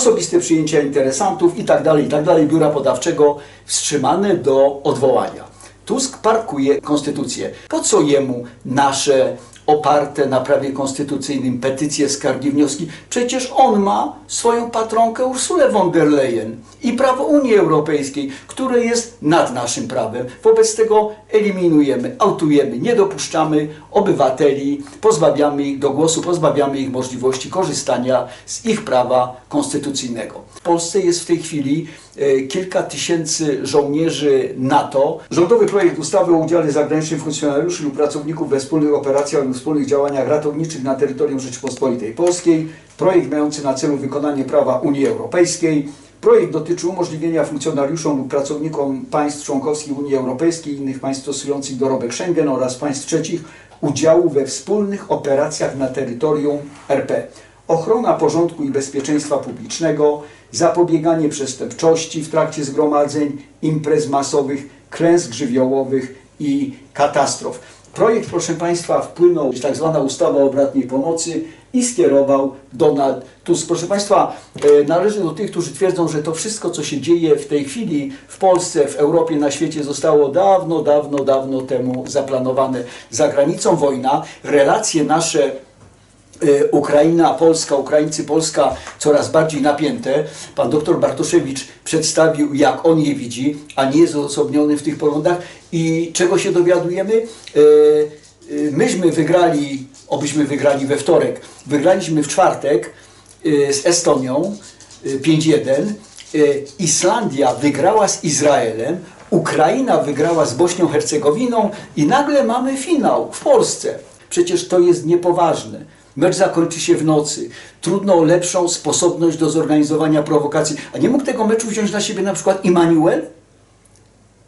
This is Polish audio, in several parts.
osobiste przyjęcia interesantów i tak dalej, i tak biura podawczego wstrzymane do odwołania. Tusk parkuje konstytucję. Po co jemu nasze oparte na prawie konstytucyjnym petycje, skargi, wnioski? Przecież on ma swoją patronkę Ursulę von der Leyen i prawo Unii Europejskiej, które jest nad naszym prawem. Wobec tego eliminujemy, autujemy, nie dopuszczamy obywateli, pozbawiamy ich do głosu, pozbawiamy ich możliwości korzystania z ich prawa konstytucyjnego. W Polsce jest w tej chwili kilka tysięcy żołnierzy NATO. Rządowy projekt ustawy o udziale zagranicznych funkcjonariuszy lub pracowników we wspólnych operacjach lub wspólnych działaniach ratowniczych na terytorium Rzeczypospolitej Polskiej. Projekt mający na celu wykonanie prawa Unii Europejskiej. Projekt dotyczy umożliwienia funkcjonariuszom lub pracownikom państw członkowskich Unii Europejskiej i innych państw stosujących dorobek Schengen oraz państw trzecich udziału we wspólnych operacjach na terytorium RP. Ochrona porządku i bezpieczeństwa publicznego, zapobieganie przestępczości w trakcie zgromadzeń, imprez masowych, klęsk żywiołowych i katastrof. Projekt, proszę Państwa, wpłynął tak zwana ustawa o bratniej pomocy i skierował Donald Tusk. Proszę Państwa, e, należy do tych, którzy twierdzą, że to wszystko, co się dzieje w tej chwili w Polsce, w Europie, na świecie zostało dawno, dawno, dawno temu zaplanowane. Za granicą wojna, relacje nasze Ukraina, Polska, Ukraińcy, Polska coraz bardziej napięte. Pan doktor Bartoszewicz przedstawił, jak on je widzi, a nie jest odosobniony w tych poglądach. I czego się dowiadujemy? E, e, Myśmy wygrali, obyśmy wygrali we wtorek, wygraliśmy w czwartek z Estonią e, 5-1. E, Islandia wygrała z Izraelem, Ukraina wygrała z Bośnią Hercegowiną i nagle mamy finał w Polsce. Przecież to jest niepoważne. Mecz zakończy się w nocy. Trudno o lepszą sposobność do zorganizowania prowokacji. A nie mógł tego meczu wziąć na siebie na przykład Immanuel?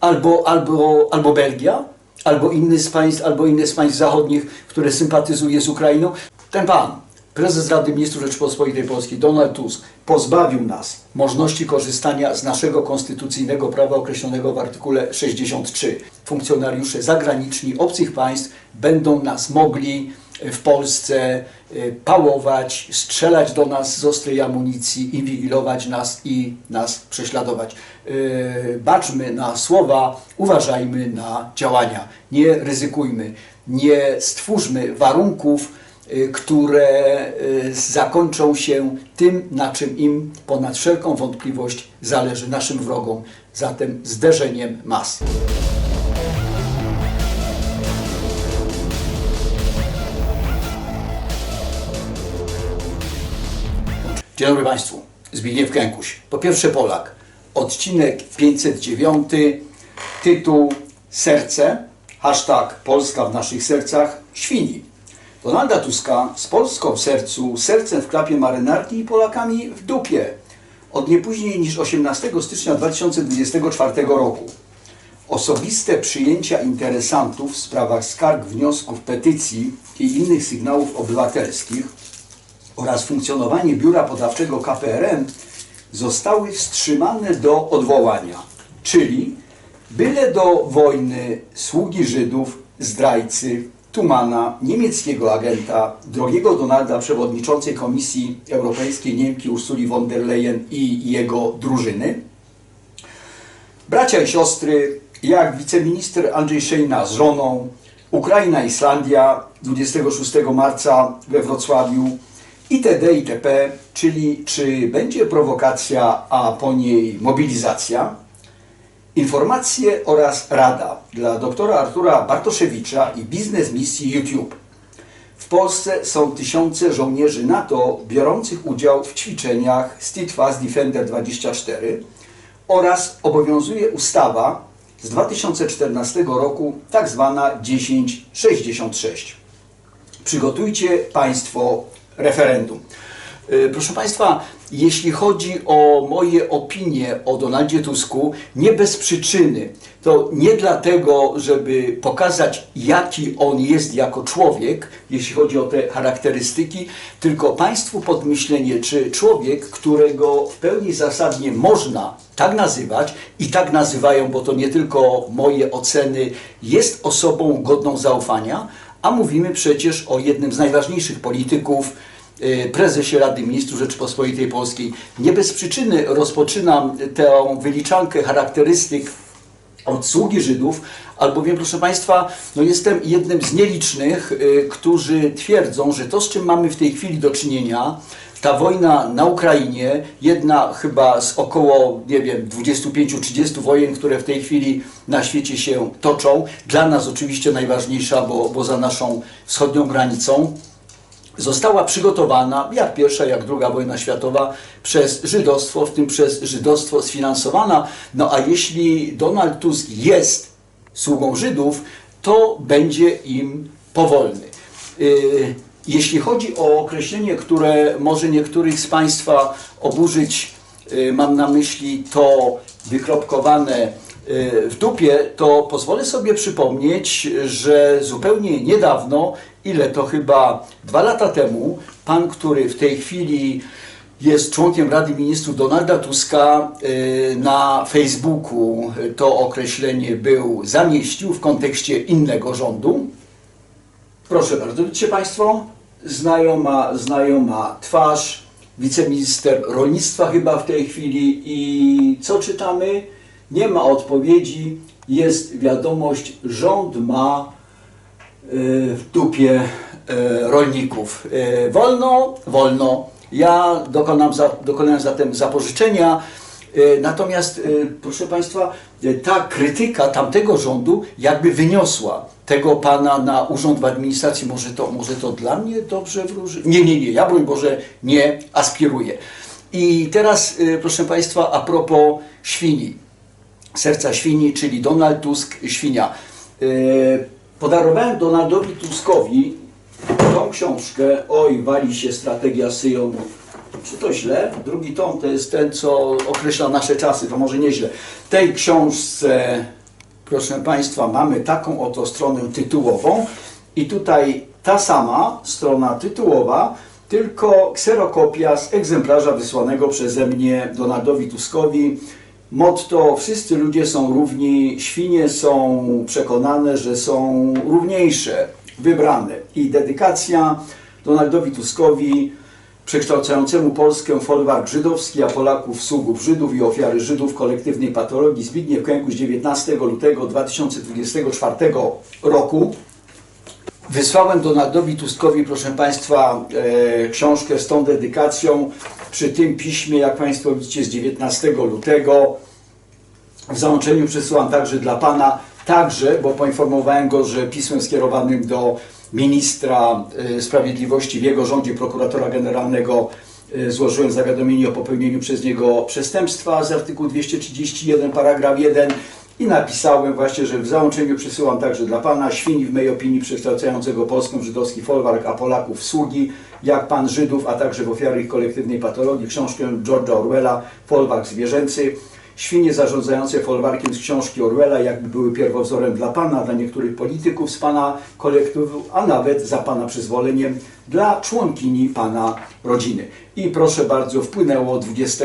Albo, albo, albo Belgia? Albo inny z państw, albo inne z państw zachodnich, które sympatyzuje z Ukrainą? Ten pan, prezes Rady Ministrów Rzeczypospolitej Polskiej, Donald Tusk, pozbawił nas możliwości korzystania z naszego konstytucyjnego prawa określonego w artykule 63. Funkcjonariusze zagraniczni obcych państw będą nas mogli w Polsce y, pałować, strzelać do nas z ostrej amunicji, inwigilować nas i nas prześladować. Y, Baczmy na słowa, uważajmy na działania. Nie ryzykujmy, nie stwórzmy warunków, y, które zakończą się tym, na czym im ponad wszelką wątpliwość zależy naszym wrogom, zatem zderzeniem mas. Dzień dobry Państwu. Zbigniew Kękuś. Po pierwsze Polak. Odcinek 509. Tytuł Serce. Hashtag Polska w naszych sercach. Świni. Donalda Tuska z Polską w sercu, sercem w klapie marynarki i Polakami w dupie. Od nie później niż 18 stycznia 2024 roku. Osobiste przyjęcia interesantów w sprawach skarg, wniosków, petycji i innych sygnałów obywatelskich oraz funkcjonowanie biura podawczego KPRM zostały wstrzymane do odwołania, czyli byle do wojny sługi Żydów, zdrajcy, Tumana, niemieckiego agenta, drogiego Donalda, przewodniczącej Komisji Europejskiej Niemki Ursuli von der Leyen i jego drużyny, bracia i siostry, jak wiceminister Andrzej Szejna z żoną, Ukraina, Islandia 26 marca we Wrocławiu, itd. itp., czyli czy będzie prowokacja, a po niej mobilizacja. Informacje oraz rada dla doktora Artura Bartoszewicza i biznes misji YouTube. W Polsce są tysiące żołnierzy NATO biorących udział w ćwiczeniach Steadfast Defender 24 oraz obowiązuje ustawa z 2014 roku, tak zwana 1066. Przygotujcie Państwo referendum. Y, Proszę Państwa, jeśli chodzi o moje opinie o Donaldzie Tusku, nie bez przyczyny. To nie dlatego, żeby pokazać, jaki on jest jako człowiek, jeśli chodzi o te charakterystyki, tylko Państwu podmyślenie, czy człowiek, którego w pełni zasadnie można tak nazywać i tak nazywają, bo to nie tylko moje oceny, jest osobą godną zaufania, a mówimy przecież o jednym z najważniejszych polityków prezesie Rady Ministrów Rzeczypospolitej Polskiej. Nie bez przyczyny rozpoczynam tę wyliczankę charakterystyk od sługi Żydów, albowiem, proszę Państwa, no jestem jednym z nielicznych, y, którzy twierdzą, że to, z czym mamy w tej chwili do czynienia, ta wojna na Ukrainie, jedna chyba z około, nie wiem, 25-30 wojen, które w tej chwili na świecie się toczą, dla nas oczywiście najważniejsza, bo, bo za naszą wschodnią granicą, została przygotowana, jak pierwsza, jak druga wojna światowa, przez żydostwo, w tym przez żydostwo sfinansowana. No a jeśli Donald Tusk jest sługą Żydów, to będzie im powolny. Yy, Jeśli chodzi o określenie, które może niektórych z Państwa oburzyć, yy, mam na myśli to wykropkowane yy, w dupie, to pozwolę sobie przypomnieć, że zupełnie niedawno, ile to chyba dwa lata temu, pan, który w tej chwili jest członkiem Rady Ministrów Donalda Tuska y, na Facebooku to określenie był, zamieścił w kontekście innego rządu. Proszę bardzo, widzicie Państwo, znajoma, znajoma twarz, wiceminister rolnictwa chyba w tej chwili i co czytamy? Nie ma odpowiedzi, jest wiadomość, rząd ma w dupie y, rolników. Y, Wolno, wolno. Ja dokonam za, dokonałem zatem zapożyczenia. Y, Natomiast, y, proszę Państwa, y, ta krytyka tamtego rządu jakby wyniosła tego pana na urząd w administracji. Może to, może to dla mnie dobrze wróży? Nie, nie, nie. Ja broń Boże nie aspiruję. I teraz, y, proszę Państwa, a propos świni. Serca świni, czyli Donald Tusk, świnia. Podarowałem Donaldowi Tuskowi tą książkę, oj, wali się strategia Syjonu. Czy to źle? Drugi tom to jest ten, co określa nasze czasy, to może nieźle. W tej książce, proszę Państwa, mamy taką oto stronę tytułową i tutaj ta sama strona tytułowa, tylko kserokopia z egzemplarza wysłanego przeze mnie Donaldowi Tuskowi. Motto: Wszyscy ludzie są równi, świnie są przekonane, że są równiejsze, wybrane. I dedykacja Donaldowi Tuskowi, przekształcającemu Polskę folwark żydowski, a Polaków sługów Żydów i ofiary Żydów kolektywnej patologii Zbigniew Kękuś 19 lutego 2024 roku. Wysłałem Donaldowi Tuskowi, proszę Państwa, e, książkę z tą dedykacją. Przy tym piśmie, jak Państwo widzicie, z 19 lutego. W załączeniu przesyłam także dla Pana, także, bo poinformowałem go, że pismem skierowanym do ministra e, sprawiedliwości w jego rządzie, prokuratora generalnego, e, złożyłem zawiadomienie o popełnieniu przez niego przestępstwa z artykułu 231, paragraf 1 i napisałem właśnie, że w załączeniu przysyłam także dla Pana świni w mojej opinii przekształcającego Polskę w żydowski folwark, a Polaków sługi, jak Pan Żydów, a także w ofiary ich kolektywnej patologii, książkę George'a Orwella, Folwark zwierzęcy, świnie zarządzające folwarkiem z książki Orwella jakby były pierwowzorem dla Pana, dla niektórych polityków z Pana kolektywu, a nawet za Pana przyzwoleniem dla członkini Pana rodziny. I proszę bardzo, wpłynęło 20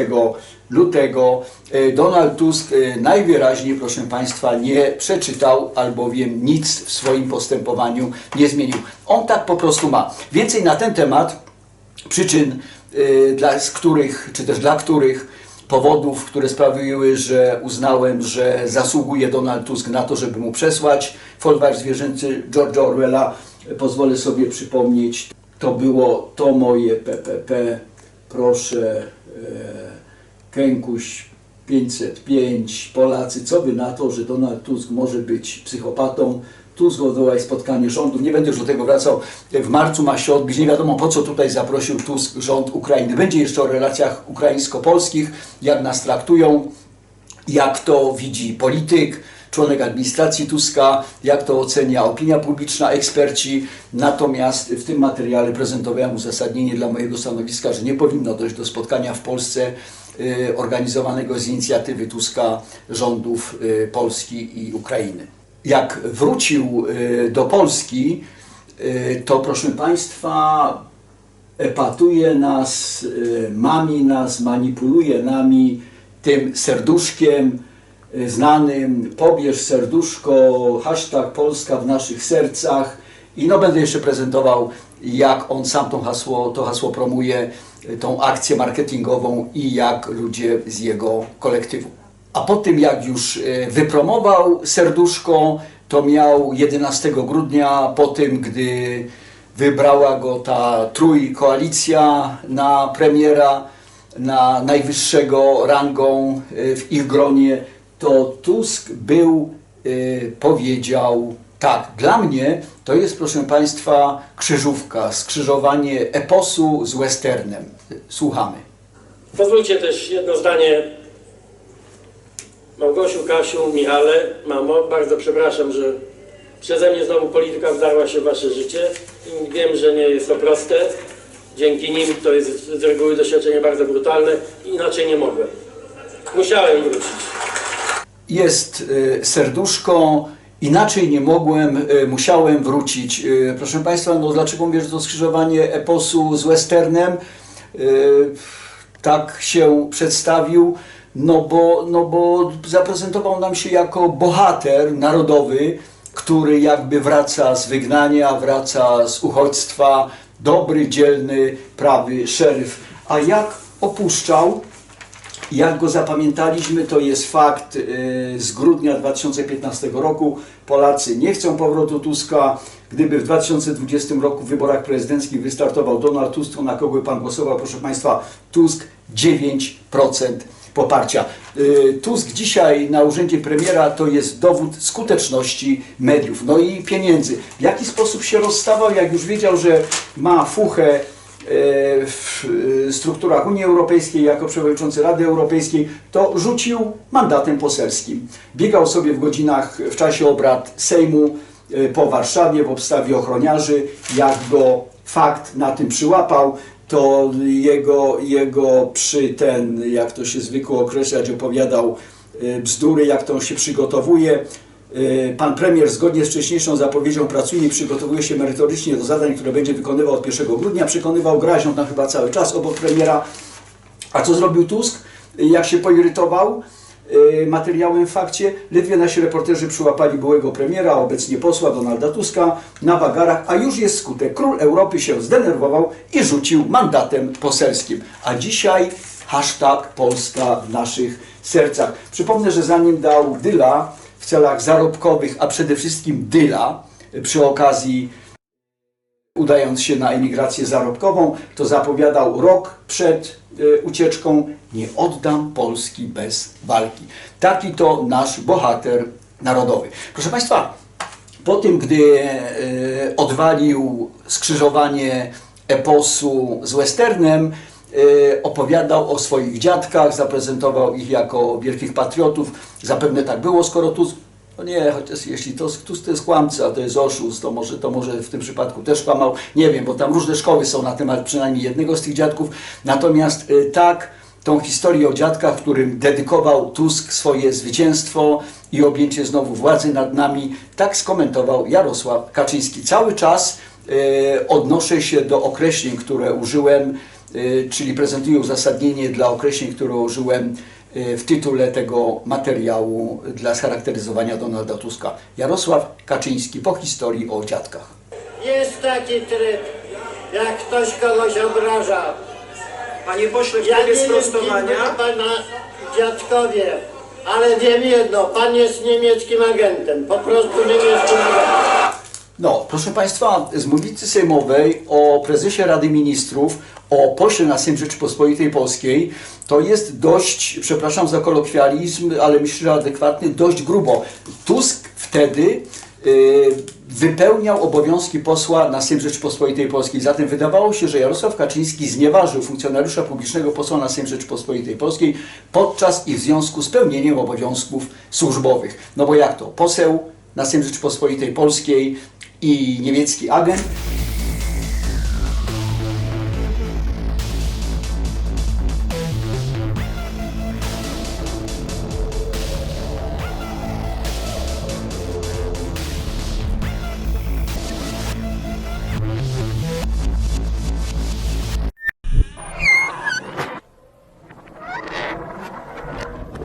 lutego. E, Donald Tusk e, najwyraźniej, proszę Państwa, nie przeczytał, albowiem nic w swoim postępowaniu nie zmienił. On tak po prostu ma. Więcej na ten temat, przyczyn, e, dla, z których, czy też dla których powodów, które sprawiły, że uznałem, że zasługuje Donald Tusk na to, żeby mu przesłać folwark zwierzęcy George'a Orwella. Pozwolę sobie przypomnieć, to było to moje PPP, proszę, e, Kękuś 505, Polacy, co by na to, że Donald Tusk może być psychopatą, Tusk odwołaj spotkanie rządów, nie będę już do tego wracał, w marcu ma się odbyć, nie wiadomo po co tutaj zaprosił Tusk rząd Ukrainy. Będzie jeszcze o relacjach ukraińsko-polskich, jak nas traktują, jak to widzi polityk, członek administracji Tuska, jak to ocenia opinia publiczna, eksperci. Natomiast w tym materiale prezentowałem uzasadnienie dla mojego stanowiska, że nie powinno dojść do spotkania w Polsce y, organizowanego z inicjatywy Tuska rządów y, Polski i Ukrainy. Jak wrócił y, do Polski, to proszę Państwa, epatuje nas, mami nas, manipuluje nami tym serduszkiem y, znanym, pobierz serduszko, hashtag Polska w naszych sercach i no będę jeszcze prezentował jak on sam to hasło, to hasło promuje, y, tą akcję marketingową i jak ludzie z jego kolektywu. A po tym, jak już y, wypromował serduszko, to miał 11 grudnia, po tym, gdy wybrała go ta trójkoalicja na premiera, na najwyższego rangą w ich gronie, to Tusk był, y, powiedział tak, dla mnie to jest, proszę Państwa, krzyżówka, skrzyżowanie eposu z westernem. Słuchamy. Pozwólcie też jedno zdanie. Małgosiu, Kasiu, Michale, mamo, bardzo przepraszam, że przeze mnie znowu polityka wdarła się w wasze życie wiem, że nie jest to proste. Dzięki nim to jest z reguły doświadczenie bardzo brutalne, inaczej nie mogłem. Musiałem wrócić. Jest y, serduszko, inaczej nie mogłem, y, musiałem wrócić. Y, Proszę Państwa, no dlaczego mówię, że to skrzyżowanie eposu z westernem? Tak się przedstawił, no bo, no bo zaprezentował nam się jako bohater narodowy, który jakby wraca z wygnania, wraca z uchodźstwa, dobry, dzielny, prawy szeryf. A jak opuszczał, jak go zapamiętaliśmy, to jest fakt y, z grudnia 2015 roku. Polacy nie chcą powrotu Tuska. Gdyby w 2020 roku w wyborach prezydenckich wystartował Donald Tusk, na kogo by pan głosował? Proszę państwa, Tusk 9% poparcia. Y, Tusk dzisiaj na urzędzie premiera to jest dowód skuteczności mediów, no i pieniędzy. W jaki sposób się rozstawał, jak już wiedział, że ma fuchę w e, strukturach Unii Europejskiej jako przewodniczący Rady Europejskiej, to rzucił mandatem poselskim. Biegał sobie w godzinach, w czasie obrad Sejmu e, po Warszawie w obstawie ochroniarzy. Jak go fakt na tym przyłapał, to jego, jego przy ten, jak to się zwykło określać, opowiadał e, bzdury, jak to się przygotowuje. Y, Pan premier zgodnie z wcześniejszą zapowiedzią pracuje i przygotowuje się merytorycznie do zadań, które będzie wykonywał od 1 grudnia. Przekonywał graźną tam chyba cały czas obok premiera. A co zrobił Tusk? Jak się poirytował y, materiałem w fakcie, ledwie nasi reporterzy przyłapali byłego premiera, obecnie posła Donalda Tuska na wagarach, a już jest skutek. Król Europy się zdenerwował i rzucił mandatem poselskim. A dzisiaj hashtag Polska w naszych sercach. Przypomnę, że zanim dał dyla w celach zarobkowych, a przede wszystkim dyla przy okazji udając się na emigrację zarobkową, to zapowiadał rok przed e, ucieczką nie oddam Polski bez walki. Taki to nasz bohater narodowy. Proszę Państwa, po tym, gdy e, odwalił skrzyżowanie eposu z westernem, opowiadał o swoich dziadkach, zaprezentował ich jako wielkich patriotów. Zapewne tak było, skoro Tusk no nie, chociaż jeśli to, to jest kłamca, to jest oszust, to może, to może w tym przypadku też kłamał. Nie wiem, bo tam różne szkoły są na temat przynajmniej jednego z tych dziadków. Natomiast y, tak, tą historię o dziadkach, którym dedykował Tusk swoje zwycięstwo i objęcie znowu władzy nad nami, tak skomentował Jarosław Kaczyński. Cały czas y, odnoszę się do określeń, które użyłem, y, czyli prezentuję uzasadnienie dla określeń, które użyłem y, w tytule tego materiału dla scharakteryzowania Donalda Tuska. Jarosław Kaczyński po historii o dziadkach. Jest taki tryb, jak ktoś kogoś obraża. Panie pośle, w Ja trybie wiem, sprostowania. byli pana dziadkowie, ale wiem jedno, pan jest niemieckim agentem, po prostu niemieckim agentem. No, proszę Państwa, z mównicy sejmowej o prezesie Rady Ministrów, o pośle na Sejm Rzeczypospolitej Polskiej, to jest dość, przepraszam za kolokwializm, ale myślę, że adekwatny, dość grubo. Tusk wtedy y, wypełniał obowiązki posła na Sejm Rzeczypospolitej Polskiej. Zatem wydawało się, że Jarosław Kaczyński znieważył funkcjonariusza publicznego posła na Sejm Rzeczypospolitej Polskiej podczas i w związku z pełnieniem obowiązków służbowych. No bo jak to? Poseł na Sejm Rzeczypospolitej Polskiej i niemiecki agent